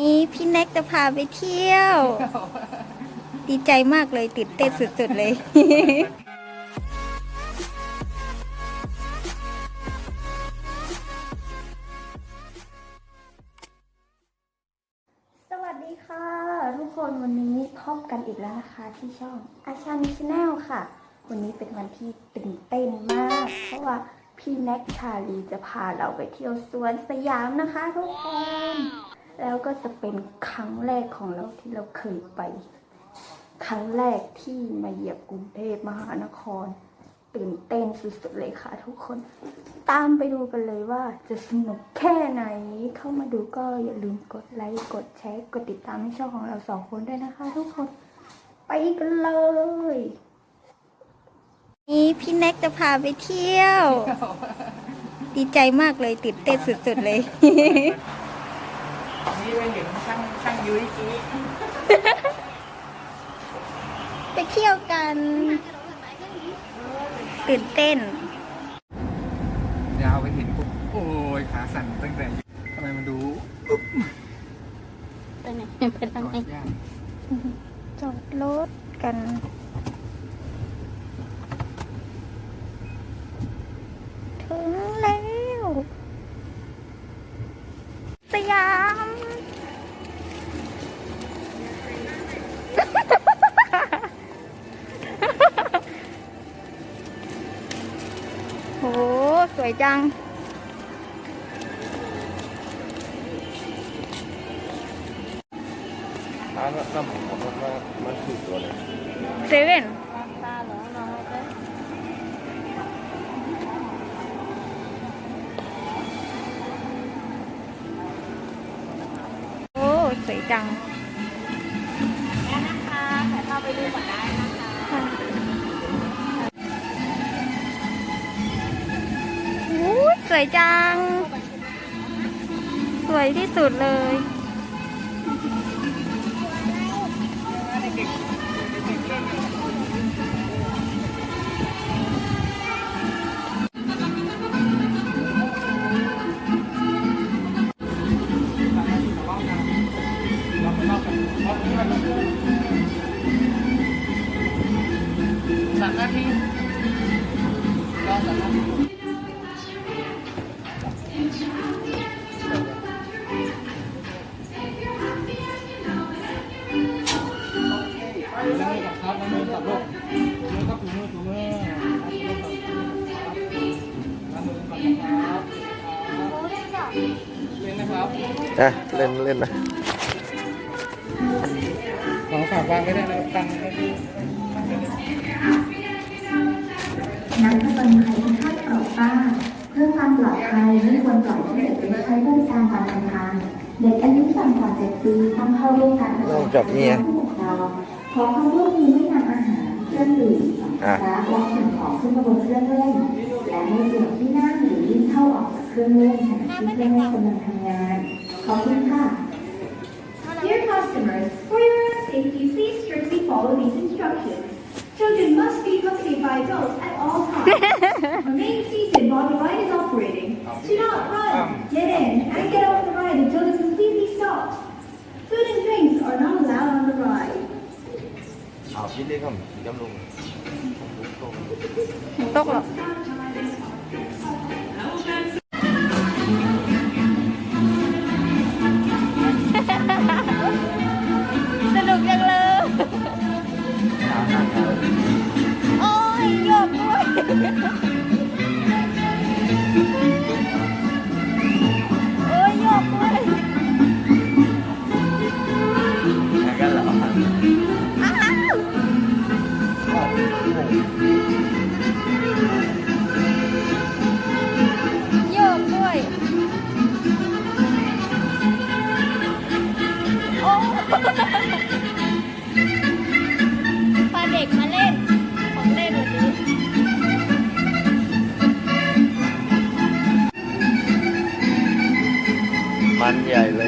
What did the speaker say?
นี่พี่แน็กจะพาไปเที่ยว ดีใจมากเลยตื่นเต้นสุดๆเลย สวัสดีค่ะ ทุกคนวันนี้พบกันอีกแล้วนะคะที่ช่องอาชานิชแนลค่ะ วันนี้เป็นวันที่ตื่นเต้นมาก เพราะว่าพี่แน็กชาลีจะพาเราไปเที่ยวสวนสยามนะคะทุกคน แล้วก็จะเป็นครั้งแรกของเราที่เราเคยไป ครั้งแรกที่มาเหยียบกรุงเทพมหานคร ตื่นเต้นสุดๆเลยค่ะทุกคน ตามไปดูกันเลยว่าจะสนุกแค่ไหน เข้ามาดูก็อย่าลืมกดไลค์กดแชร์กดติดตามให้ช่องของเราสองคนด้วยนะคะ ทุกคนไปกันเลยนี่พี่แน็กจะพาไปเที่ยว ดีใจมากเลยตื่นเต้นสุดๆเลย นี่ไปเห็นช่างช่างยุ้ยกี้ไปเที่ยวกัน ตื่นเต้น ยาวไปเห็นปุ๊บโอ้ยขาสั่นตั้งแต่ทำไมมันดูอุ๊บไปไหนไปทางไหนยากจอดรถกัน สวยจัง ร้านน้ำผมผมว่ามันคือตัวเลยเซเว่น โอ้ สวยจัง แล้วนะคะแต่เข้าไปดูก่อนได้ วยจัง สวยที่สุดเลย สามนาทีรอสามนาที อะเล่นเล่นนะของฝากวางไม่ได้นะครับตังค์ไม่ได้นั้นถ้าเป็นใครที่คาดกรอบบ้างเพื่อความปลอดภัยไม่ควรปล่อยให้เด็กไปใช้บริการตามลำพังเด็กอายุต่ำกว่า7ปีต้องเข้าร่วมการประชุมกับผู้ปกครองขอความร่วมมือไม่นำอาหารเครื่องดื่มสัมภาระและสิ่งของขึ้นมาบนเครื่องเล่นและไม่เกี่ยวที่นั่งหรือวิ่งเข้าออกจากเครื่องเล่นขณะที่เครื่องเล่นกำลังทำงาน ขอบคุณค่ะ Dear customers, for your own safety, please strictly follow these instructions. Children must be accompanied by adults at all times. Remain seated while the ride is operating. Do not run, get in, and get off the ride until it completely stops. Food and drinks are not allowed on the ride. มันใหญ่เลย